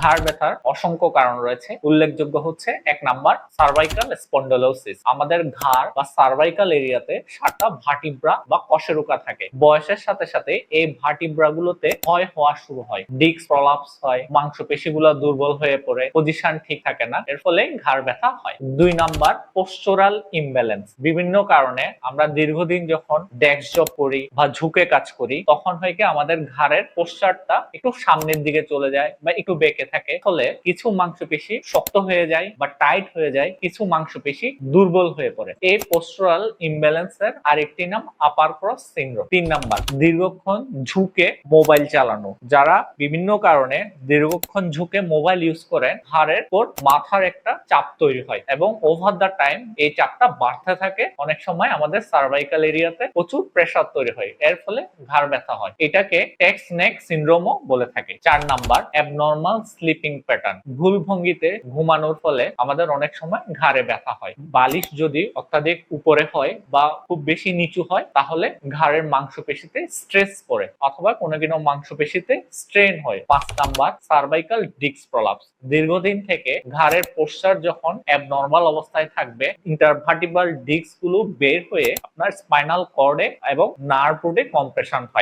ঘাড় ব্যথার অসংখ্য কারণ রয়েছে। উল্লেখযোগ্য হচ্ছে এক নাম্বার সার্ভাইকাল স্পন্ডলোসিস আমাদের ঘাড় বা সার্ভাইকাল এরিয়াতে সাতটা ভাটিব্রা বা কশেরুকা থাকে। বয়সের সাথে সাথে এই ভাটিব্রা গুলোতে ক্ষয় হওয়া শুরু হয়। ডিস্ক প্রলাপস হয়, মাংসপেশিগুলো দুর্বল হয়ে পড়ে পজিশন ঠিক থাকে না, এর ফলে ঘাড় ব্যথা হয়। দুই নাম্বার পোস্টোরাল ইমব্যালেন্স বিভিন্ন কারণে আমরা দীর্ঘদিন যখন ডেস্ক জব করি বা ঝুঁকে কাজ করি, তখন হয় কি আমাদের ঘাড়ের পোস্টারটা একটু সামনের দিকে চলে যায় বা একটু বেঁকে থাকে ফলে কিছু মাংসপেশি শক্ত হয়ে যায় বা টাইট হয়ে যায়, কিছু মাংসপেশি দুর্বল হয়ে পড়ে। এই পোস্টারাল ইমব্যালেন্সের আরেকটি নাম আপার ক্রস সিন্ড্রোম তিন নাম্বার, দীর্ঘক্ষণ ঝুঁকে মোবাইল চালানো। যারা বিভিন্ন কারণে দীর্ঘক্ষণ ঝুঁকে মোবাইল ইউজ করেন, হাড়ের পর মাথার একটা চাপ তৈরি হয় এবং ওভার দ্য টাইম এই চাপটা বাড়তে থাকে। অনেক সময় আমাদের সার্ভাইকাল এরিয়াতে প্রচুর প্রেসার তৈরি হয়, এর ফলে ঘাড় ব্যথা হয়। এটাকে টেক্স নেক সিন্ড্রোমও বলে থাকে। চার নাম্বার অ্যাবনর্মাল স্লিপিং প্যাটার্ন ভুল ভঙ্গিতে ঘুমানোর ফলে আমাদের অনেক সময় ঘাড়ে ব্যথা হয়। বালিশ যদি অত্যাধিক উপরে হয় বা খুব বেশি নিচু হয়, তাহলে ঘাড়ের মাংসপেশিতে স্ট্রেস পড়ে অথবা কোনো কোনো মাংসপেশিতে স্ট্রেন হয়। পাঁচ নাম্বার সার্ভাইকাল ডিস্ক প্রলাপস দীর্ঘদিন থেকে ঘাড়ের পোস্টার যখন অ্যাবনর্মাল অবস্থায় থাকবে ইন্টারভার্টিবাল ডিস্কগুলো বের হয়ে আপনার স্পাইনাল কর্ডে এবং নার্ভ রুটে কম্প্রেশন হয়।